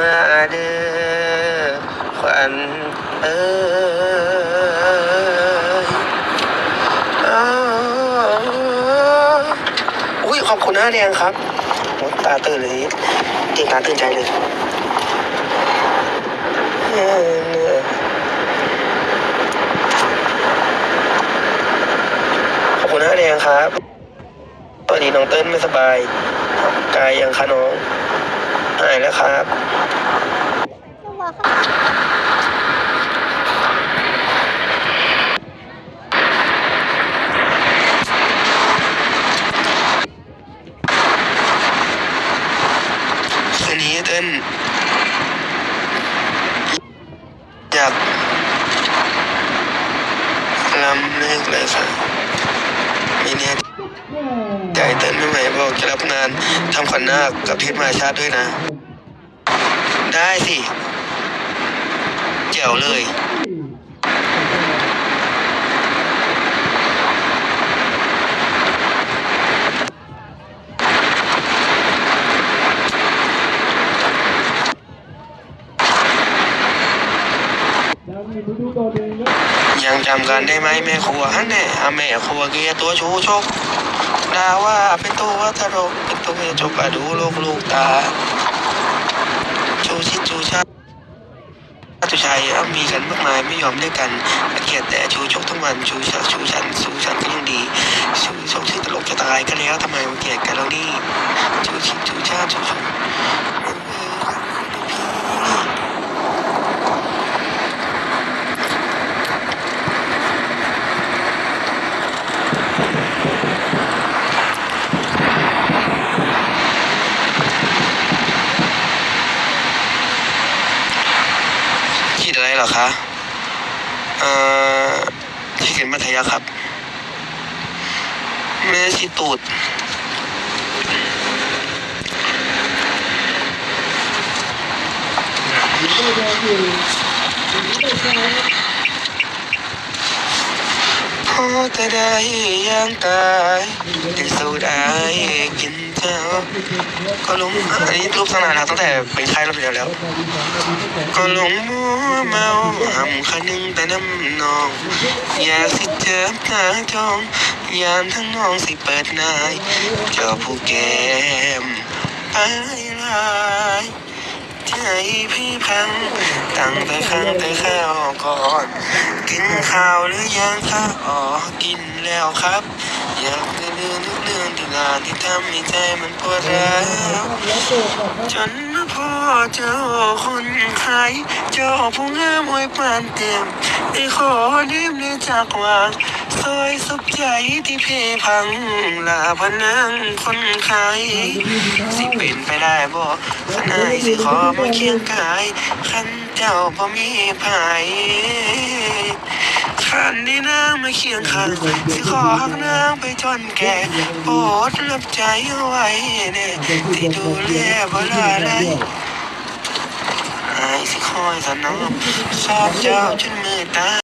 มาเด้อขวัญเอ้ยอุ้ยขอบคุณหน้าแดงครับตาตื่นเลยตื่นตาตื่นใจเลยขอบคุณหน้าแดงครับสวัสดีน้องเติ้ลไม่สบายกายยังคะน้อง หายแล้วครับคืนนี้เต้นอยากลำเลิกเลยค่ะมีเนี่ยใจเต้นไม่ไหวบอกจะรับงานทำขวัญนาคกับพิษมาชาติด้วยนะ ได้สิเจ๋วเลย ยังจำกันได้ไหมแม่ครัวฮันแน่อาแม่ครัวเกียตัวชูชกดาว่าเป็นตัววัตรกเป็นตัวเมจกอะดูโลกลูกตา ชูชิดชูชาตุชัยอ้ำมีกันมากมายไม่ยอมด้วยกันเกียดแต่ชูชกทั้งวันชูชักชูฉันชูฉันก็ยังดีชูชกชื่อตลกจะตายก็แล้วทำไมมาเกียดกันแล้วนี่ชูชิดชูชาติชูชก คิดอะไรเหรอคะ เอ่อที่เขียนมัธยาครับแม่ชีตูดพ อจะได้ยังตายถึงสู้ได้กินเจ้าก็ล้มอันนี้รูปตั้งนานแล้วตั้งแต่เป็นไข้รอบเดียวแล้ว ก็หลงมัวเมาหำคันหนึ่งแต่น้ำนอง อยากสิเจอทางจองยามทั้งน้องสิเปิดนายเจ้าผู้แก้มไปลาย ใจพี่พังตั้งแต่ครั้งแต่ข้าวก่อน กินข้าวหรือยังคะอ๋อกินแล้วครับ อยากจะลืมทุกเรื่องที่งานที่ทำให้ใจมันปวดร้าวจนพ่อเจ้าคนขายเจ้าผู้งามอวยปานเต็มได้ขอเนียมเนจากวาง ซอยสุขใจที่เพพังลาพนังคนขายสิเป็นไปได้บ่ขนายสิขอมาเคียงกายขันเจ้าบ่มีภายขันได้นางมาเคียงข้างสิขอหักนางไปจนแก่โปรดรับใจเอาไว้เน่ที่ดูแลบ่ลาได้อายสิคอยสนอมชอบเจ้าจนมือตา